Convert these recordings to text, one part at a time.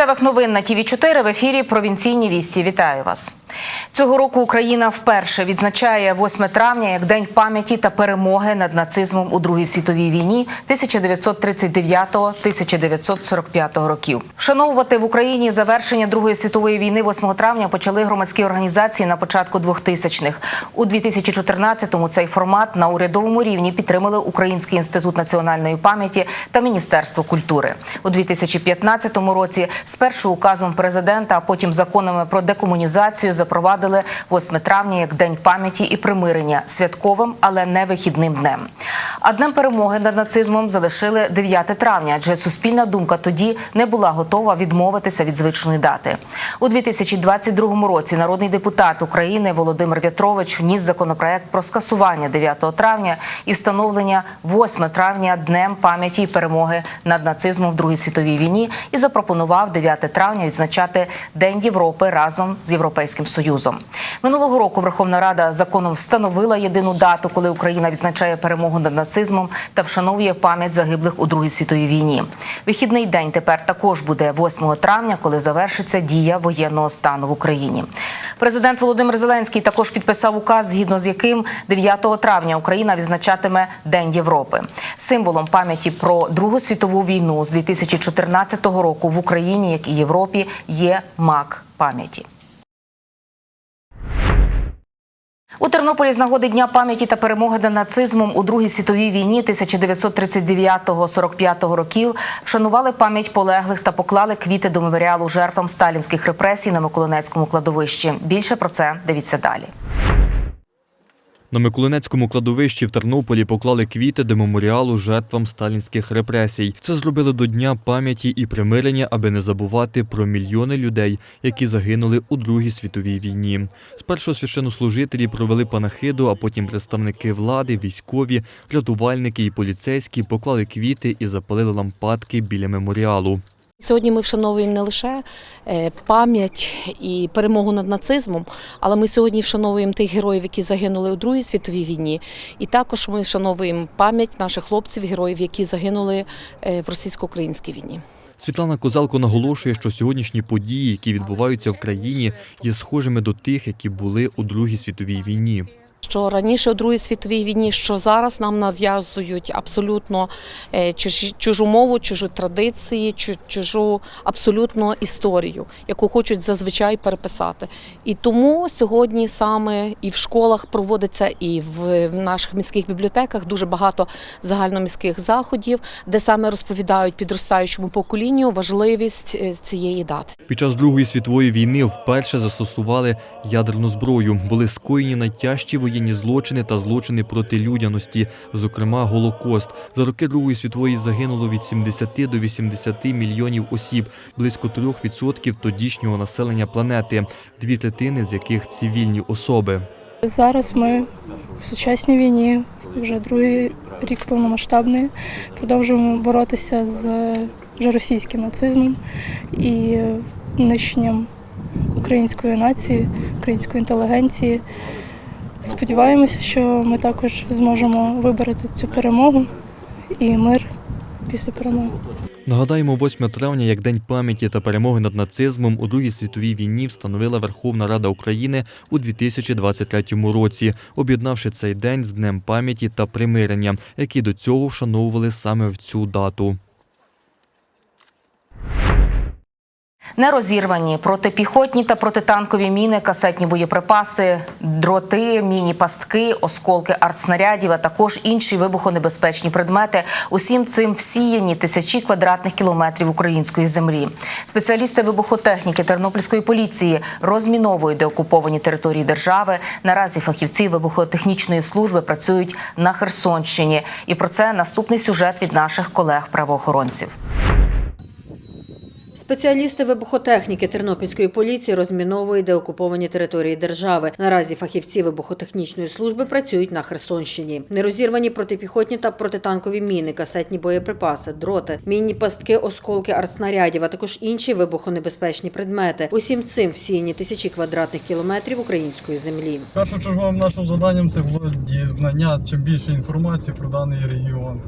Місцевих новин на ТІВІ 4 в ефірі Провінційні вісті. Вітаю вас. Цього року Україна вперше відзначає 8 травня як День пам'яті та перемоги над нацизмом у Другій світовій війні 1939-1945 років. Вшановувати в Україні завершення Другої світової війни 8 травня почали громадські організації на початку 2000-х. У 2014-му цей формат на урядовому рівні підтримали Український інститут національної пам'яті та Міністерство культури. У 2015 році спершу указом президента, а потім законами про декомунізацію запровадили 8 травня як День пам'яті і примирення святковим, але не вихідним днем. А днем перемоги над нацизмом залишили 9 травня, адже суспільна думка тоді не була готова відмовитися від звичної дати. У 2022 році народний депутат України Володимир В'ятрович вніс законопроект про скасування 9 травня і встановлення 8 травня днем пам'яті і перемоги над нацизмом в Другій світовій війні і запропонував 9 травня відзначати День Європи разом з Європейським Союзом. Минулого року Верховна Рада законом встановила єдину дату, коли Україна відзначає перемогу над нацизмом та вшановує пам'ять загиблих у Другій світовій війні. Вихідний день тепер також буде 8 травня, коли завершиться дія воєнного стану в Україні. Президент Володимир Зеленський також підписав указ, згідно з яким 9 травня Україна відзначатиме День Європи. Символом пам'яті про Другу світову війну з 2014 року в Україні, як і Європі, є мак пам'яті. У Тернополі з нагоди Дня пам'яті та перемоги над нацизмом у Другій світовій війні 1939-45 років вшанували пам'ять полеглих та поклали квіти до меморіалу жертвам сталінських репресій на Миколинецькому кладовищі. Більше про це дивіться далі. На Миколинецькому кладовищі в Тернополі поклали квіти до меморіалу жертвам сталінських репресій. Це зробили до Дня пам'яті і примирення, аби не забувати про мільйони людей, які загинули у Другій світовій війні. Спершу священнослужителі провели панахиду, а потім представники влади, військові, рятувальники і поліцейські поклали квіти і запалили лампадки біля меморіалу. Сьогодні ми вшановуємо не лише е, пам'ять і перемогу над нацизмом, але ми сьогодні вшановуємо тих героїв, які загинули у Другій світовій війні. І також ми вшановуємо пам'ять наших хлопців, героїв, які загинули е, в російсько-українській війні. Світлана Козалко наголошує, що сьогоднішні події, які відбуваються в країні, є схожими до тих, які були у Другій світовій війні. Що раніше у Другій світовій війні, що зараз нам нав'язують абсолютно е, чужу мову, чужі традиції, чу- чужу абсолютно історію, яку хочуть зазвичай переписати. І тому сьогодні саме і в школах проводиться, і в в наших міських бібліотеках дуже багато загальноміських заходів, де саме розповідають підростаючому поколінню важливість е, цієї дати. Під час Другої світової війни вперше застосували ядерну зброю. Були скоєні найтяжчі воєнні злочини та злочини проти людяності, зокрема Голокост. За роки Другої світової загинуло від 70 до 80 мільйонів осіб, близько 3% тодішнього населення планети, дві третини з яких цивільні особи. Зараз ми в сучасній війні, вже другий рік повномасштабної, продовжуємо боротися з вже російським нацизмом і нищенням української нації, української інтелігенції. Сподіваємося, що ми також зможемо вибороти цю перемогу і мир після перемоги. Нагадаємо, 8 травня як День пам'яті та перемоги над нацизмом у Другій світовій війні встановила Верховна Рада України у 2023 році, об'єднавши цей день з Днем пам'яті та примирення, які до цього вшановували саме в цю дату. Нерозірвані протипіхотні та протитанкові міни, касетні боєприпаси, дроти, міні-пастки, осколки артснарядів, а також інші вибухонебезпечні предмети. Усім цим всіяні тисячі квадратних кілометрів української землі. Спеціалісти вибухотехніки Тернопільської поліції розміновують деокуповані території держави. Наразі фахівці вибухотехнічної служби працюють на Херсонщині. І про це наступний сюжет від наших колег-правоохоронців. Спеціалісти вибухотехніки Тернопільської поліції розміновують деокуповані території держави. Наразі фахівці вибухотехнічної служби працюють на Херсонщині. Нерозірвані протипіхотні та протитанкові міни, касетні боєприпаси, дроти, мінні пастки, осколки артснарядів, а також інші вибухонебезпечні предмети. Усім цим всіяні тисячі квадратних кілометрів української землі. Першочерговим нашим завданням це було дізнання чим більше інформації про даний регіон.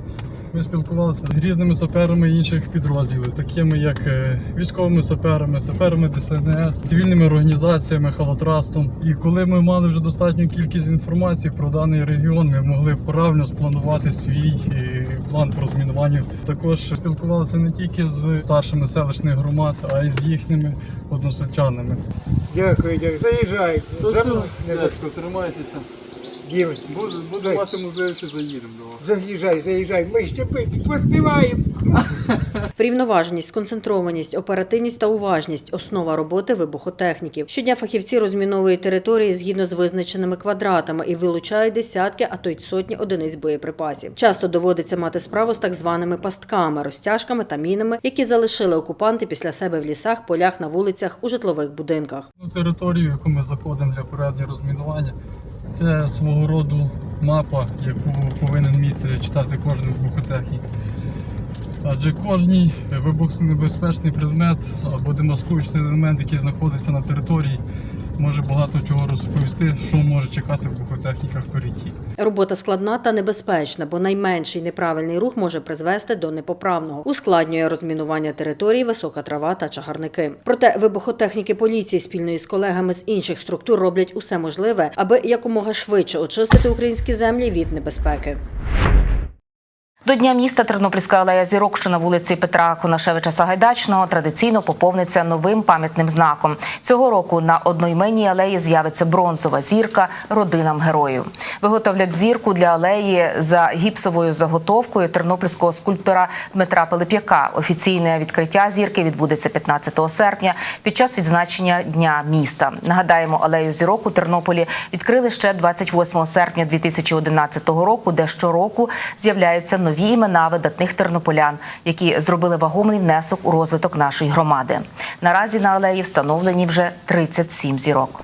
Ми спілкувалися з різними саперами інших підрозділів, такими як е, військовими саперами, саперами ДСНС, цивільними організаціями, халатрастом. І коли ми мали вже достатню кількість інформації про даний регіон, ми могли правильно спланувати свій е, план по розмінуванню. Також спілкувалися не тільки з старшими селищних громад, а й з їхніми односельчанами. Дякую, дякую. Заїжджай. Тримайтеся. Дівець. Буде мати можливість, заїдемо до вас. Заїжджай, заїжджай. Ми ще поспіваємо. Врівноваженість, сконцентрованість, оперативність та уважність основа роботи вибухотехніків. Щодня фахівці розміновують території згідно з визначеними квадратами і вилучають десятки, а то й сотні одиниць боєприпасів. Часто доводиться мати справу з так званими пастками, розтяжками та мінами, які залишили окупанти після себе в лісах, полях, на вулицях, у житлових будинках. Ну, територію, яку ми заходимо для порядного розмінування, це свого роду мапа, яку повинен вміти читати кожен вибухотехнік. Адже кожний вибухонебезпечний предмет або демаскуючий елемент, який знаходиться на території, може багато чого розповісти, що може чекати вибухотехніка впереді. Робота складна та небезпечна, бо найменший неправильний рух може призвести до непоправного. Ускладнює розмінування території, висока трава та чагарники. Проте вибухотехніки поліції спільно із колегами з інших структур роблять усе можливе, аби якомога швидше очистити українські землі від небезпеки. До Дня міста Тернопільська алея зірок, що на вулиці Петра Конашевича Сагайдачного, традиційно поповниться новим пам'ятним знаком. Цього року на одноіменній алеї з'явиться бронзова зірка родинам героїв. Виготовлять зірку для алеї за гіпсовою заготовкою тернопільського скульптора Дмитра Пилип'яка. Офіційне відкриття зірки відбудеться 15 серпня під час відзначення Дня міста. Нагадаємо, алею зірок у Тернополі відкрили ще 28 серпня 2011 року, де щороку з'являються нові імена видатних тернополян, які зробили вагомий внесок у розвиток нашої громади. Наразі на алеї встановлені вже 37 зірок.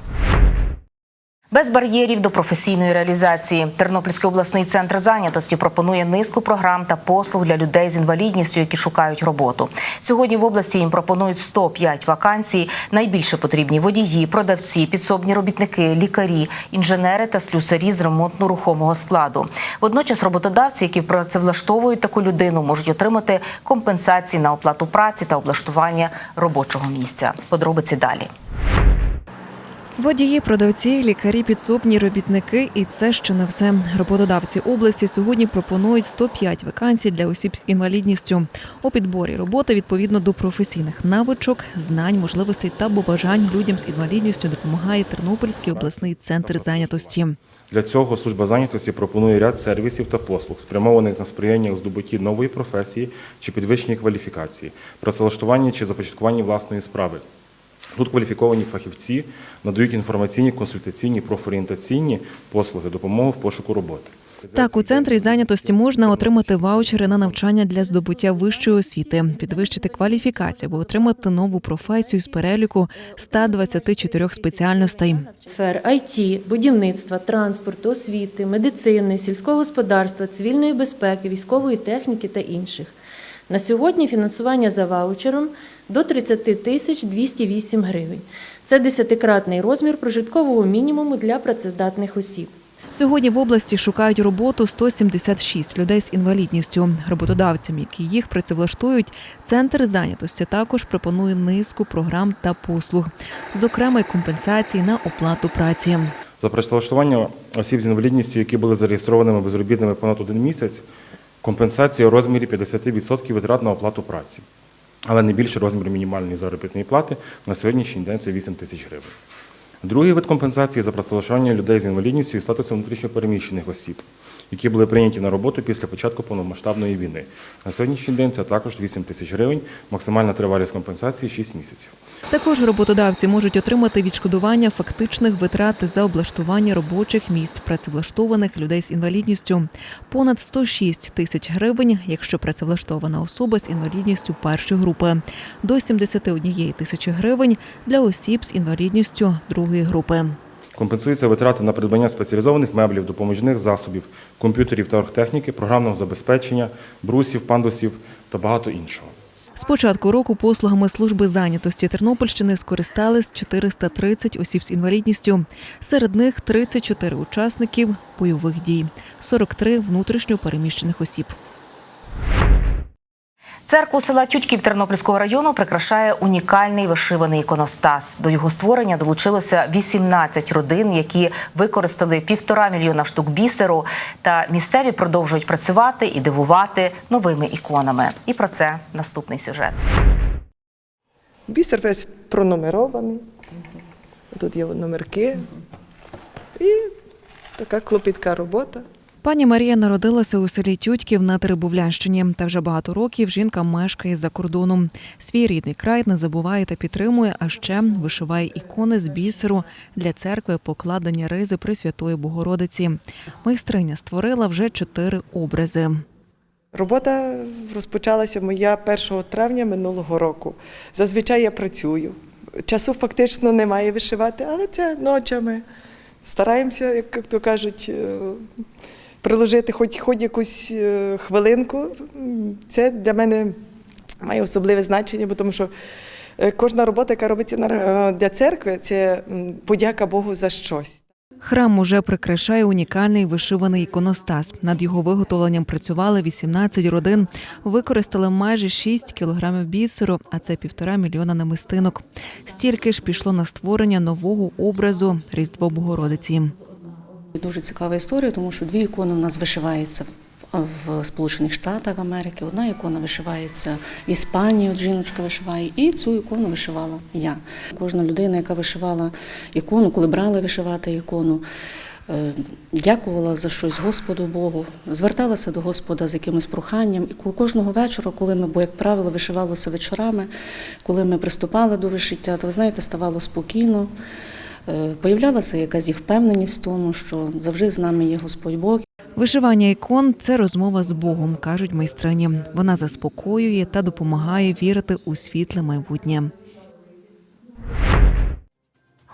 Без бар'єрів до професійної реалізації Тернопільський обласний центр зайнятості пропонує низку програм та послуг для людей з інвалідністю, які шукають роботу. Сьогодні в області їм пропонують 105 вакансій. Найбільше потрібні водії, продавці, підсобні робітники, лікарі, інженери та слюсарі з ремонтно-рухомого складу. Водночас роботодавці, які працевлаштовують таку людину, можуть отримати компенсації на оплату праці та облаштування робочого місця. Подробиці далі. Водії, продавці, лікарі, підсобні робітники, і це ще не все. Роботодавці області сьогодні пропонують 105 вакансій для осіб з інвалідністю. У підборі роботи відповідно до професійних навичок, знань, можливостей та бажань людям з інвалідністю допомагає Тернопільський обласний центр зайнятості. Для цього служба зайнятості пропонує ряд сервісів та послуг, спрямованих на сприяння у здобутті нової професії чи підвищенні кваліфікації, працевлаштуванні чи започаткуванні власної справи. Тут кваліфіковані фахівці надають інформаційні, консультаційні, профорієнтаційні послуги, допомогу в пошуку роботи. Так, у центрі зайнятості можна отримати ваучери на навчання для здобуття вищої освіти, підвищити кваліфікацію або отримати нову професію з переліку 124 спеціальностей. сфер IT, будівництва, транспорту, освіти, медицини, сільського господарства, цивільної безпеки, військової техніки та інших. На сьогодні фінансування за ваучером до 30 тисяч 208 гривень. Це десятикратний розмір прожиткового мінімуму для працездатних осіб. Сьогодні в області шукають роботу 176 людей з інвалідністю. Роботодавцям, які їх працевлаштують, центр зайнятості також пропонує низку програм та послуг, зокрема й компенсації на оплату праці. За працевлаштування осіб з інвалідністю, які були зареєстрованими безробітними понад один місяць, компенсація у розмірі 50% витрат на оплату праці, але не більше розміру мінімальної заробітної плати на сьогоднішній день це 8 тисяч гривень. Другий вид компенсації за працевлаштування людей з інвалідністю і статусом внутрішньопереміщених осіб, які були прийняті на роботу після початку повномасштабної війни. На сьогоднішній день це також 8 тисяч гривень, максимальна тривалість компенсації 6 місяців. Також роботодавці можуть отримати відшкодування фактичних витрат за облаштування робочих місць працевлаштованих людей з інвалідністю понад 106 тисяч гривень, якщо працевлаштована особа з інвалідністю першої групи, до 71 тисячі гривень для осіб з інвалідністю другої групи. Компенсуються витрати на придбання спеціалізованих меблів, допоміжних засобів, комп'ютерів та оргтехніки, програмного забезпечення, брусів, пандусів та багато іншого. З початку року послугами служби зайнятості Тернопільщини скористались 430 осіб з інвалідністю. Серед них 34 учасників бойових дій, 43 внутрішньо переміщених осіб. Церкву села Тютьків Тернопільського району прикрашає унікальний вишиваний іконостас. До його створення долучилося 18 родин, які використали півтора мільйона штук бісеру. Та місцеві продовжують працювати і дивувати новими іконами. І про це наступний сюжет. Бісер весь пронумерований. Тут є номерки. І така клопітка робота. Пані Марія народилася у селі Тютьків на Теребовлянщині. Та вже багато років жінка мешкає за кордоном. Свій рідний край не забуває та підтримує, а ще вишиває ікони з бісеру для церкви, покладені ризи Пресвятої Богородиці. Майстриня створила вже чотири образи. Робота розпочалася моя 1 травня минулого року. Зазвичай я працюю. Часу фактично немає вишивати, але це ночами. Стараємося, як то кажуть, е, приложити хоч, хоч якусь е, хвилинку. Це для мене має особливе значення, бо тому що е, кожна робота, яка робиться е, для церкви, це подяка Богу за щось. Храм уже прикрашає унікальний вишиваний іконостас. Над його виготовленням працювали 18 родин. Використали майже 6 кілограмів бісеру, а це півтора мільйона намистинок. Стільки ж пішло на створення нового образу Різдво Богородиці. Дуже цікава історія, тому що дві ікони у нас вишиваються в- Сполучених Штатах Америки. Одна ікона вишивається в Іспанії, от жіночка вишиває, і цю ікону вишивала я. Кожна людина, яка вишивала ікону, коли брала вишивати ікону, е, дякувала за щось Господу Богу, зверталася до Господа з якимось проханням. І кожного вечора, коли ми, бо як правило, вишивалося вечорами, коли ми приступали до вишиття, то ви знаєте, ставало спокійно. Е, Появлялася якась і впевненість в тому, що завжди з нами є Господь Бог. Вишивання ікон це розмова з Богом, кажуть майстрині. Вона заспокоює та допомагає вірити у світле майбутнє.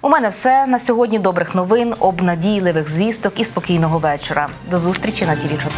У мене все на сьогодні. Добрих новин, обнадійливих звісток і спокійного вечора. До зустрічі на ТІВІ 4